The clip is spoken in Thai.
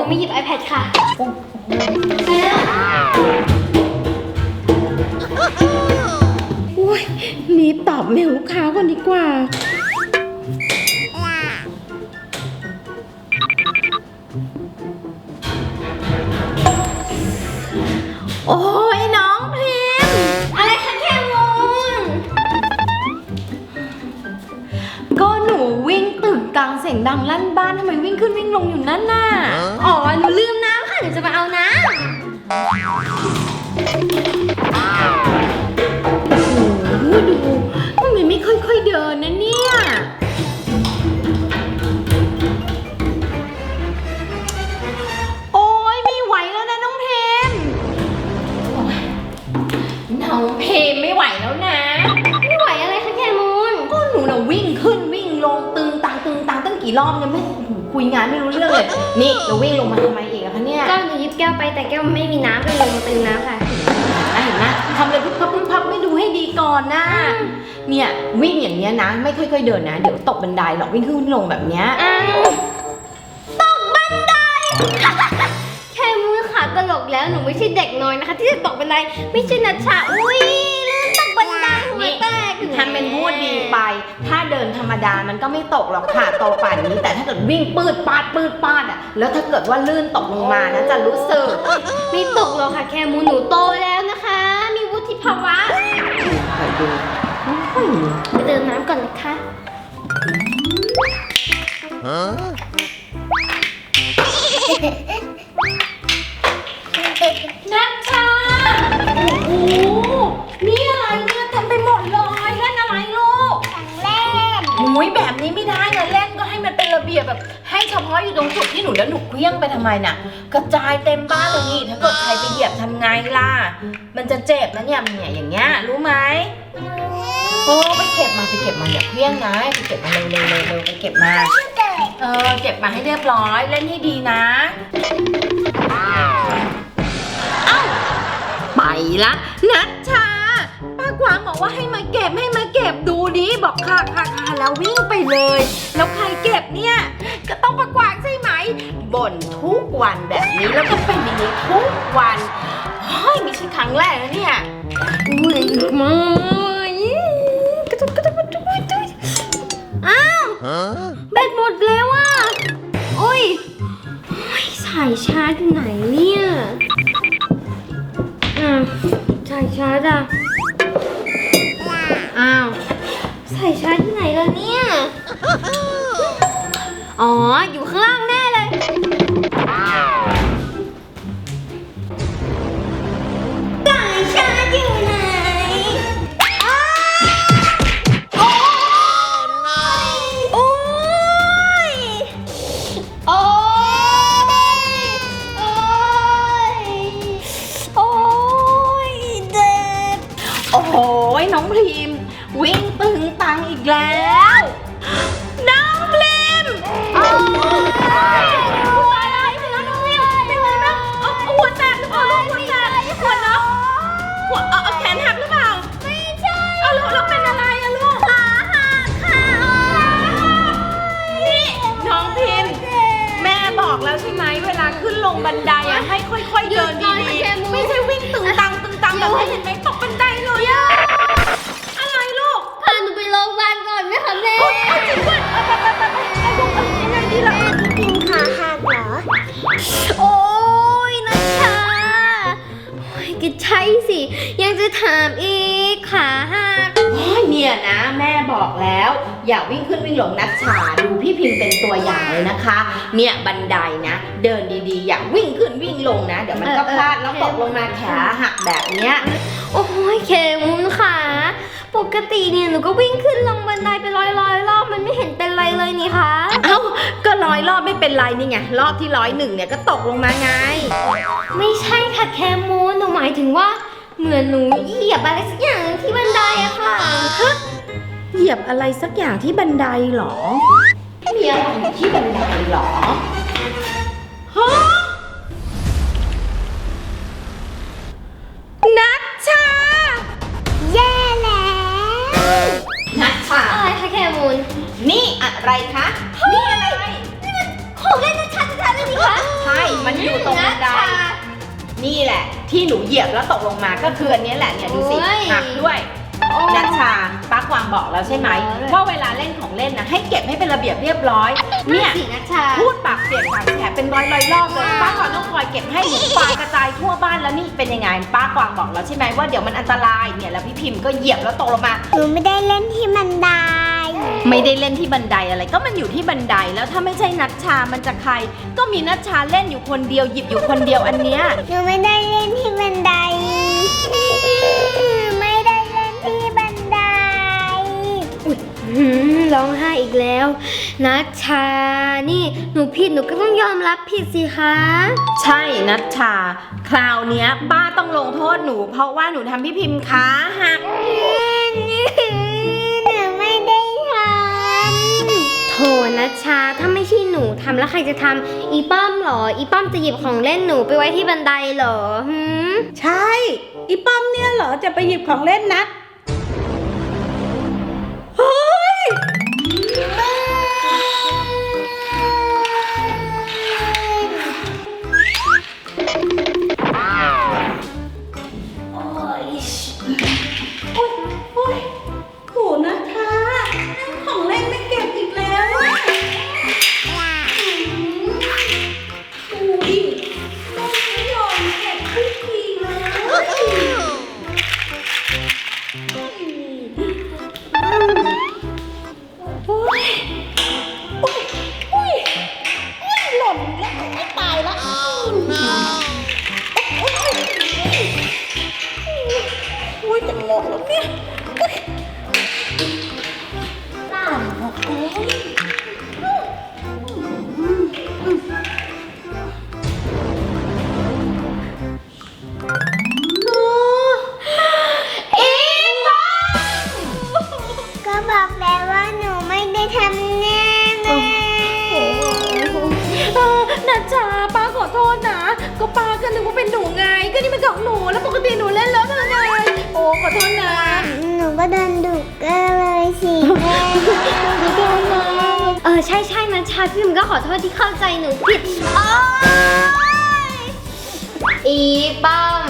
นูไม่หยิบ iPad ค่ะอุ้ยรีบตอบเมลลูกค้าก่อนดีกว่า โอ้ ดังลั่นบ้านทำไมวิ่งขึ้นวิ่งลงอยู่นั่นน่ะ อ๋อหนูลืมน้ำค่ะหนูจะมาเอาน้โอ้โหดูมันไม่ค่อยๆเดินนะเนี่ย คุยงานไม่รู้เรื่องเลย นี่จะวิ่งลงมาทำไมอีกอะคะเนี่ยก็หนูหยิบแก้วไปแต่แก้วไม่มีน้ำก็เลยลงมาเติมน้ำค่ะเห็นไหมทำอะไรพึบพับพึบพับไม่ดูให้ดีก่อนนะเนี่ยวิ่งอย่างเงี้ยนะ ไม่ค่อยๆเดินนะ เดี๋ยวตกบันไดหรอกวิ่งขึ้นวิ่งลงแบบเนี้ย อ้าวตกบันได แค่มือขาตลกแล้วหนูไม่ใช่เด็กน้อยนะคะ ที่จะตกบันไดไม่ใช่นัชชาอุ้ยลื่นตกบันไดหัวแตก ทำเป็นพูดดีไป ถ้าเดินธรรมดามันก็ไม่ตกหรอกค่ะโตป่านนี้ แต่ถ้าเกิดวิ่งปืดปาดปืดปาดอะ แล้วถ้าเกิดว่าลื่นตกลงมานะจะรู้สึก ไม่ตกหรอกค่ะแค่มูหนูโตแล้วนะคะ มีวุฒิภาวะคอยดูโอ้ยไปเติมน้ำก่อนนะคะนั อยู่ตรงจุดที่หนูแล้วหนูเคลี้ยงไปทำไมน่ะ กระจายเต็มบ้านเลยนี่ถ้าเกิดใครไปเหยียบทำไงล่ะ มันจะเจ็บนะเนี่ยมันเนี่ยอย่างเงี้ยรู้ไหมโอ้ไปเก็บมาไปเก็บมาอย่าเคลี้ยงนะไปเก็บมาเร็วเร็วเร็วเร็วไปเก็บมา เออเก็บมาให้เรียบร้อยเล่นให้ดีนะ ไปละนัชชาป้ากวางบอกว่าให้มาเก็บให้มาเก็บดูดิบอกค่ะค่ะค่ะแล้ววิ่งไปเลย แล้วใครเก็บเนี่ย บ่นทุกวันแบบนี้แล้วก็เป็นอย่างนี้ทุกวันเฮ้ยไม่ใช่ครั้งแรกนะเนี่ยอุ้ยมาเลยกระตุกกระตุกกระตุกกระตุกอ้าวแบตหมดแล้วอะโอ้ยโอ้ยสายชาร์จอยู่ไหนเนี่ยอ้าวสายชาร์จอะอ้าวสายชาร์จอยู่ไหนแล้วเนี่ย อ๋อ อยู่ข้างล่าง ค่อยๆเดินดีๆไม่ใช่วิ่งตึงตังตึงตังแบบนี้เห็นไหมตกบันไดเลยอะอะไรลูกพาหนูไปโรงพยาบาลก่อนไหมคะแม่โอ๊ยเอาจริงด้วยเอาไปไปไปไปเอาลูกเอายังไงดีล่ะพิมขาหักเหรอโอ้ยนัชชาโอ้ยก็ใช่สิ ยังจะถามอีกขาหักโอ้ยเนี่ยนะแม่บอกแล้วอย่าวิ่งขึ้นวิ่งลงนัดฉาดูพี่พิมพ์เป็นตัวอย่างเลยนะคะ เนี่ยบันไดนะ เดินดีๆ อย่าวิ่งขึ้นวิ่งลงนะ เดี๋ยวมันก็พลาดแล้วตกลงมาขาหักแบบเนี้ยโอ้ยเคมุนขาปกติเนี่ยหนูก็วิ่งขึ้นลงบันไดไปร้อยร้อยๆรอบมันไม่เห็นเป็นไรเลยนี่คะเอ้าก็ร้อยรอบไม่เป็นไรนี่ไงรอบที่ร้อยหนึ่งเนี่ยก็ตกลงมาไง ไม่ใช่ค่ะแคมูนหนูหมายถึงว่าเหมือนหนูเหยียบอะไรสักอย่างที่บันไดอะค่ะ เหยียบอะไรสักอย่างที่บันไดเหรอ มีอะไรอยู่ที่บันไดเหรอ ฮะ นัชชา แย่แล้ว นัชชา อะไรคะแคมูนนี่อะไรคะ นี่อะไร ของเล่นชัดชัดๆเลยนี่คะฮช่ มันอยู่ตรงบันได นี่แหละ ที่หนูเหยียบแล้วตกลงมาก็คืออันนี้แหละเนี่ยดูสิโอ้ย หักด้วยโอ้ นัชชาป้ากวางบอกแล้วใช่ไหมเออ ว่าเวลาเล่นของเล่นนะให้เก็บให้เป็นระเบียบเรียบร้อย เนี่ยสีนัชชา พูดปากเสียงปากแฉะเป็นร้อยร้อยๆรอบเลยป้ากวางต้องคอยเก็บให้หนูปลากระจายทั่วบ้านแล้วนี่เป็นยังไงป้ากวางบอกแล้วใช่ไหมว่าเดี๋ยวมันอันตรายเนี่ยแล้วพี่พิมพ์ก็เหยียบแล้วตกลงมา หนูไม่ได้เล่นที่บันไดไม่ได้เล่นที่บันไดอะไรก็มันอยู่ที่บันไดแล้วถ้าไม่ใช่นัชชามันจะใคร ก็มีนัชชาเล่นอยู่คนเดียวหยิบอยู่คนเดียวอันเนี้ยหนูไม่ได้ องไห้อีกแล้วนัชชา นี่หนูผิดหนูก็ต้องยอมรับผิดสิคะ ใช่นัชชา คราวเนี้ยป้าต้องลงโทษหนู เพราะว่าหนูทำพี่พิมพ์ขาหัก หนูไม่ได้ทโถนัชชา ถ้าไม่ใช่หนูทำแล้วใครจะทำอีป้อมเหรอ อีป้อมจะหยิบของเล่นหนูไปไว้ที่บันไดเหรอหืม ใช่ อีป้อมเนี่ยเหรอจะไปหยิบของเล่นนัด โอ๊ โอ๊ย หนูก็เดินดุก็เลยสิแม่เออใช่ใช่นัชชาพี่พิมก็ขอโทษที่เข้าใจหนูผิดโอ๊ยอีป้อม